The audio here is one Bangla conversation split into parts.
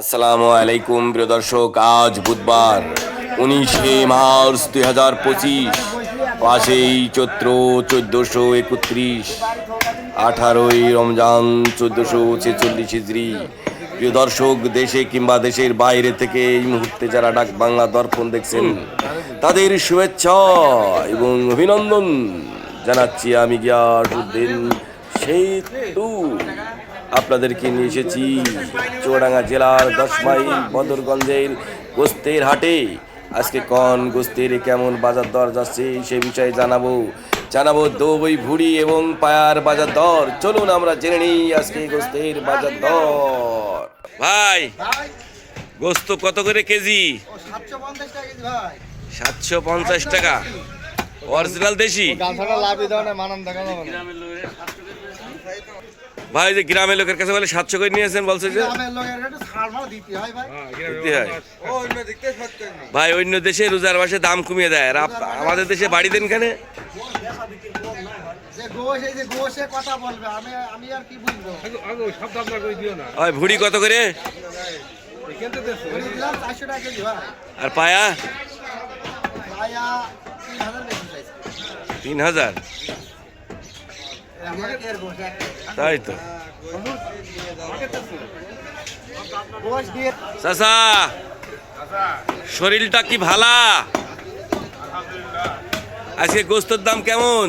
আসসালামু আলাইকুম, প্রিয় দর্শক, আজ বুধবার উনিশে মার্চ দুই হাজার পঁচিশ পাঁচই চৈত্র চোদ্দোশো একত্রিশ, আঠারোই রমজান চোদ্দোশো ছেচল্লিশ হিজড়ি প্রিয় দর্শক, দেশে কিংবা দেশের বাইরে থেকে এই মুহূর্তে যারা ডাক বাংলা দর্পণ দেখছেন, তাদের শুভেচ্ছা এবং অভিনন্দন জানাচ্ছি আমি গিয়াসুদ্দিন সেতু। আপনাদেরকে নিয়ে এসেছি চুয়াডাঙ্গা জেলার দশ মাইল বদরগঞ্জের গোস্তের হাটে। আজকে কন গোস্তের কেমন বাজার দর যাচ্ছে সে বিষয়ে জানাব। জানাব দই ভুড়ি এবং পায়ার বাজার দর। চলুন আমরা জেনে নিই আজকে গোস্তের বাজার দর। ভাই গোস্ত কত করে কেজি? সাতশো পঞ্চাশ টাকা কেজি ভাই। সাতশো পঞ্চাশ টাকা। অরিজিনাল দেশি? ভাই যে গ্রামের লোকের কাছে বলে সাতশো করে নিয়েছেন বলছে যে হয় ভাই। হয় অন্য দেশে রোজার মাসে দাম কমিয়ে দেয়। আর আপ- আমাদের দেশে বাড়ি দেন কেন? যে গোশ এই যে গোশে কথা বলবে। আমি আমি আর কি বুঝব? ওই ভুড়ি কত করে? আর পায়া? তিন হাজার? তাই তো চাচা, শরীরটা কি ভালা? আজকে গোস্তর দাম কেমন?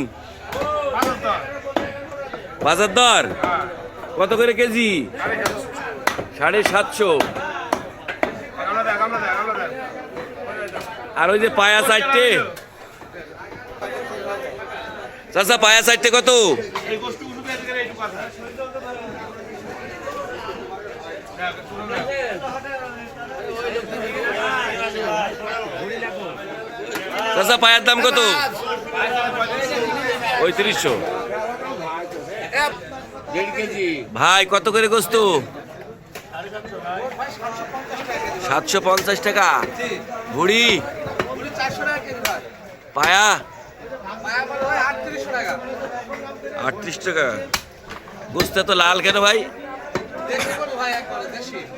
বাজার দর? কত করে কেজি? সাড়ে সাতশো। আর ওই যে পায়া চারটে? চাচা, পায়া চারটে কত? চাচা, পায়ার দাম কত? পঁয়ত্রিশশো। ভাই, কত করে গোস্ত? সাতশো পঞ্চাশ টাকা। ভুড়ি? পায়া? আটত্রিশ টাকা। বুঝতে তো লাল কেন ভাই?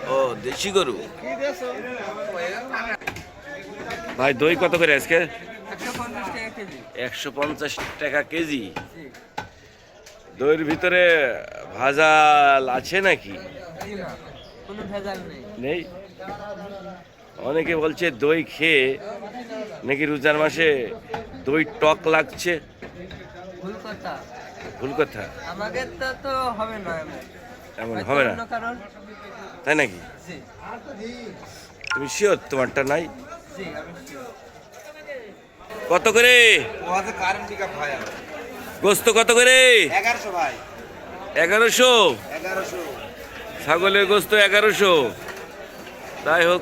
ও, দেশি গরু। ভাই, দই কত করে আজকে? একশো পঞ্চাশ টাকা কেজি। দইয়ের ভিতরে ভাজাল আছে নাকি? নেই? অনেকে বলছে দই খেয়ে নাকি রোজার মাসে দই টক লাগছে। ভুল কথা। ভুল কথা? আমাদের তো তো হবে না এমন। হবে না? কারণ। তাই নাকি? তুমি শিওর তোমারটা নাই? জি আমি sure। কত করে? গোস্ত কত করে? এগারোশো ভাই। এগারোশো? এগারোশো। ছাগলের গোস্ত এগারোশো। তাই হোক